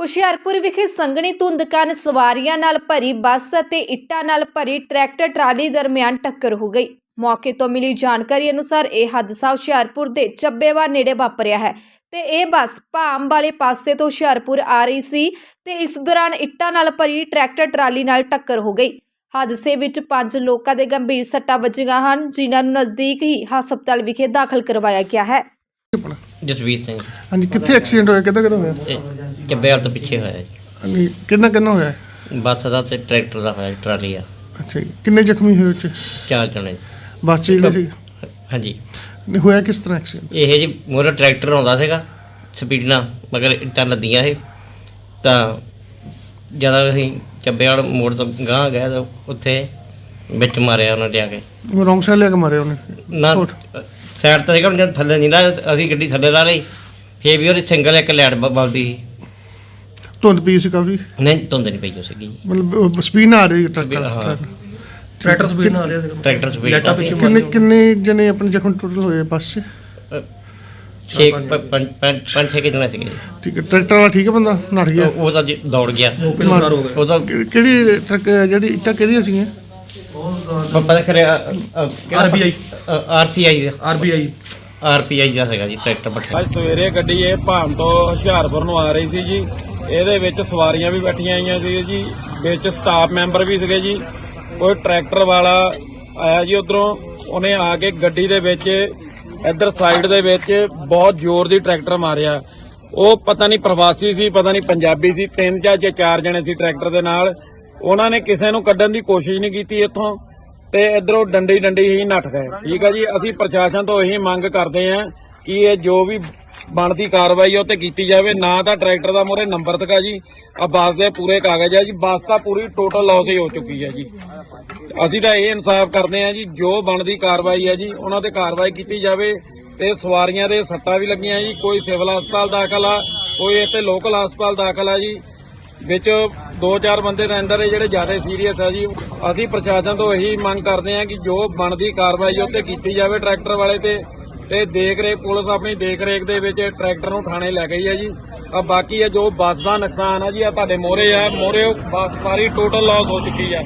ਹੁਸ਼ਿਆਰਪੁਰ ਵਿਖੇ ਸੰਘਣੀ ਧੁੰਦ ਕਾਰਨ ਸਵਾਰੀਆਂ ਨਾਲ ਭਰੀ ਬੱਸ ਅਤੇ ਇੱਟਾਂ ਨਾਲ ਭਰੀ ਟਰੈਕਟਰ ਟਰਾਲੀ ਦਰਮਿਆਨ ਟੱਕਰ ਹੋ ਗਈ। ਮੌਕੇ ਤੋਂ ਮਿਲੀ ਜਾਣਕਾਰੀ ਅਨੁਸਾਰ ਇਹ ਹਾਦਸਾ ਹੁਸ਼ਿਆਰਪੁਰ ਦੇ ਚੱਬੇਵਾਲ ਨੇੜੇ ਵਾਪਰਿਆ ਹੈ ਤੇ ਇਹ ਬੱਸ ਭਾਮ ਵਾਲੇ ਪਾਸੇ ਤੋਂ ਹੁਸ਼ਿਆਰਪੁਰ ਆ ਰਹੀ ਸੀ ਤੇ ਇਸ ਦੌਰਾਨ ਇੱਟਾਂ ਨਾਲ ਭਰੀ ਟਰੈਕਟਰ ਟਰਾਲੀ ਨਾਲ ਟੱਕਰ ਹੋ ਗਈ। ਹਾਦਸੇ ਵਿੱਚ ਪੰਜ ਲੋਕਾਂ ਦੇ ਗੰਭੀਰ ਸੱਟਾਂ ਵੱਜੀਆਂ ਹਨ ਜਿਨ੍ਹਾਂ ਨੂੰ ਨਜ਼ਦੀਕ ਹੀ ਹਸਪਤਾਲ ਵਿਖੇ ਦਾਖਲ ਕਰਵਾਇਆ ਗਿਆ ਹੈ। ਜਸਵੀਰ ਸਿੰਘ। ਹਾਂਜੀ ਕਿੱਥੇ ਐਕਸੀਡੈਂਟ ਹੋਇਆ? ਕਿੱਦਾਂ ਕਿੱਦਾਂ ਹੋਇਆ? ਇਹ ਚੱਬੇਵਾਲ ਤੋਂ ਪਿੱਛੇ ਹੋਇਆ ਜੀ। ਕਿੰਨਾ ਕਿੰਨਾ ਹੋਇਆ? ਬੱਸ ਦਾ ਤੇ ਟਰੈਕਟਰ ਦਾ ਹੋਇਆ ਜੀ, ਟਰਾਲੀ ਆ ਅੱਛਾ ਜੀ ਕਿੰਨੇ ਜ਼ਖਮੀ ਹੋਏ ਉੱਚ ਚਾਰ ਜਣੇ ਬੱਸ 'ਚ ਜਿਹੜੇ ਸੀ? ਹਾਂਜੀ। ਨਹੀਂ, ਹੋਇਆ ਕਿਸ ਤਰ੍ਹਾਂ ਐਕਸੀਡੈਂਟ ਇਹ ਜੀ ਮੋਰਾ ਟਰੈਕਟਰ ਆਉਂਦਾ ਸੀਗਾ ਸਪੀਡ ਨਾਲ ਮਗਰ ਇੱਟਾਂ ਲੱਦੀਆਂ ਸੀ। ਤਾਂ ਜਦੋਂ ਅਸੀਂ ਚੱਬੇਵਾਲ ਮੋੜ ਤੋਂ ਗਾਂਹ ਗਏ ਤਾਂ ਉੱਥੇ ਵਿੱਚ ਮਾਰਿਆ ਉਹਨਾਂ ਲਿਆ ਕੇ। ਰੌਂਗ ਸਾਈਡ ਲਿਆ ਕੇ ਮਾਰਿਆ ਉਹਨੇ? ਨਾ ਹੋਰ? ਸਾਈਡ ਤੇ ਸੀਗਾ ਜਦ ਥੱਲੇ ਨਹੀਂ ਨਾ ਅਸੀਂ ਗੱਡੀ ਥੱਲੇ ਲਾ ਲਈ। ਫੇਰ ਵੀ ਉਹਦੇ ਸਿੰਗਲ ਇੱਕ ਲੈਟ ਬ- ਬਲਦੀ ਸੀ। ਧੁੰਦ ਪਈ ਸੀ ਕਾਫੀ। ਨਹੀਂ ਧੁੰਦ ਨਹੀਂ ਪਈ ਸੀਗੀ। ਮਤਲਬ ਸਪੀਡ ਨਾਲ ਆ ਰਹੀ ਟਰੱਕ। ਹਾਂ। ਟਰੈਕਟਰ ਸਪੀਡ ਨਾਲ ਆ ਰਿਹਾ ਸੀਗਾ। ਟਰੈਕਟਰ ਸਪੀਡ ਲੈਟਾਂ ਪਿੱਛੇ ਕਿੰਨੇ ਕਿੰਨੇ ਜਣੇ ਆਪਣੇ ਜ਼ਖਮ ਟੋਟਲ ਹੋਏ ਬੱਸ 'ਚ? ਛੇ ਪ- ਪੰਜ ਪੰਜ ਪੰਜ ਛੇ ਕਿੰਨੇ ਸੀਗੇ ਜੀ। ਠੀਕ ਹੈ ਟਰੈਕਟਰ ਵਾਲਾ ਠੀਕ ਹੈ ਬੰਦਾ? ਨੱਠ ਗਿਆ। ਉਹ ਉਹ ਤਾਂ ਜੀ ਦੌੜ ਗਿਆ। ਮੌਕੇ ਤੋਂ ਫਰਾਰ ਹੋ ਗਏ। ਉਹ ਤਾਂ ਕਿ- ਕਿਹੜੀ ਟਰੱਕ ਜਿਹੜੀ ਇੱਟਾਂ ਕਿਹਦੀਆਂ ਸੀਗੀਆਂ? ਪਤਾ ਨਹੀਂ ਕਰਿਆ RBI ਆਰਸੀਆਈ ਆਰਬੀਆਈ ਆਰਪੀਆਈ ਦਾ। ਹੈਗਾ ਜੀ ਟਰੈਕਟਰ ਬੱਠਾ ਅੱਜ ਸਵੇਰੇ ਗੱਡੀ ਇਹ ਭਾਮ ਤੋਂ ਹੁਸ਼ਿਆਰਪੁਰ ਨੂੰ ਆ ਰਹੀ ਸੀ ਜੀ। ਇਹਦੇ ਵਿੱਚ ਸਵਾਰੀਆਂ ਵੀ ਬੈਠੀਆਂ ਆਈਆਂ ਸੀ ਜੀ, ਵਿੱਚ ਸਟਾਫ ਮੈਂਬਰ ਵੀ ਸੀਗੇ ਜੀ। ਕੋਈ ਟਰੈਕਟਰ ਵਾਲਾ ਆਇਆ ਜੀ ਉਧਰੋਂ, ਉਹਨੇ ਆ ਕੇ ਗੱਡੀ ਦੇ ਵਿੱਚ, ਇੱਧਰ ਸਾਈਡ ਦੇ ਵਿੱਚ ਬਹੁਤ ਜ਼ੋਰ ਦੀ ਟਰੈਕਟਰ ਮਾਰਿਆ। ਉਹ ਪਤਾ ਨਹੀਂ ਪ੍ਰਵਾਸੀ ਸੀ, ਪਤਾ ਨਹੀਂ ਪੰਜਾਬੀ ਸੀ, ਤਿੰਨ ਜਾਂ ਚਾਰ ਜਣੇ ਸੀ ਟਰੈਕਟਰ ਦੇ ਨਾਲ। ਉਹਨਾਂ ਨੇ ਕਿਸੇ ਨੂੰ ਕੱਢਣ ਦੀ ਕੋਸ਼ਿਸ਼ ਨਹੀਂ ਕੀਤੀ ਇੱਥੋਂ, ਤੇ ਇਧਰੋਂ ਡੰਡੀ ਡੰਡੀ ਹੀ ਨੱਠ ਗਏ। ਠੀਕ ਆ ਜੀ, ਅਸੀਂ ਪ੍ਰਸ਼ਾਸਨ ਤੋਂ ਇਹੀ ਮੰਗ ਕਰਦੇ ਆਂ ਕਿ ਇਹ ਜੋ ਵੀ ਬਣਦੀ ਕਾਰਵਾਈ ਆ, ਉਹ ਤੇ ਕੀਤੀ ਜਾਵੇ। ਨਾ ਤਾਂ ਟਰੈਕਟਰ ਦਾ ਮੋਰੇ ਨੰਬਰ ਤਕਾ ਜੀ। ਆ ਬੱਸ ਦੇ ਪੂਰੇ ਕਾਗਜ਼ ਆ ਜੀ। ਬੱਸ ਤਾਂ ਪੂਰੀ ਟੋਟਲ ਲਾਸ ਹੀ ਹੋ ਚੁੱਕੀ ਹੈ ਜੀ। ਅਸੀਂ ਤਾਂ ਇਹ ਇਨਸਾਫ ਕਰਦੇ ਆਂ ਜੀ। ਜੋ ਬਣਦੀ ਕਾਰਵਾਈ ਹੈ ਜੀ, ਉਹਨਾਂ ਤੇ ਕਾਰਵਾਈ ਕੀਤੀ ਜਾਵੇ ਤੇ ਸਵਾਰੀਆਂ ਦੇ ਸੱਟਾਂ ਵੀ ਲੱਗੀਆਂ ਜੀ। ਕੋਈ ਸਿਵਲ ਹਸਪਤਾਲ ਦਾਖਲ ਆ, ਕੋਈ ਇੱਥੇ ਲੋਕਲ ਹਸਪਤਾਲ ਦਾਖਲ ਆ ਜੀ। ਵਿੱਚ ਦੋ ਚਾਰ ਬੰਦੇ ਦੇ ਅੰਦਰ ਇਹ ਜਿਹੜੇ ਜ਼ਿਆਦਾ ਸੀਰੀਅਸ ਆ ਜੀ। ਅਸੀਂ ਪ੍ਰਸ਼ਾਸਨ ਤੋਂ ਇਹੀ ਮੰਗ ਕਰਦੇ ਹਾਂ ਕਿ ਜੋ ਬਣਦੀ ਕਾਰਵਾਈ ਉਹ ਤੇ ਕੀਤੀ ਜਾਵੇ ਟਰੈਕਟਰ ਵਾਲੇ ਤੇ। ਤੇ ਦੇਖ ਰੇਖ ਪੁਲਿਸ ਆਪਣੀ ਦੇਖ ਰੇਖ ਦੇ ਵਿੱਚ ਟਰੈਕਟਰ ਨੂੰ ਥਾਣੇ ਲੈ ਗਈ ਹੈ ਜੀ। ਆ ਬਾਕੀ ਹੈ ਜੋ ਬੱਸ ਦਾ ਨੁਕਸਾਨ ਹੈ ਜੀ ਆ ਤੁਹਾਡੇ ਮੋਰੇ ਆ। ਮੋਰੇ ਸਾਰੀ ਟੋਟਲ ਲਾਸ ਹੋ ਚੁੱਕੀ ਹੈ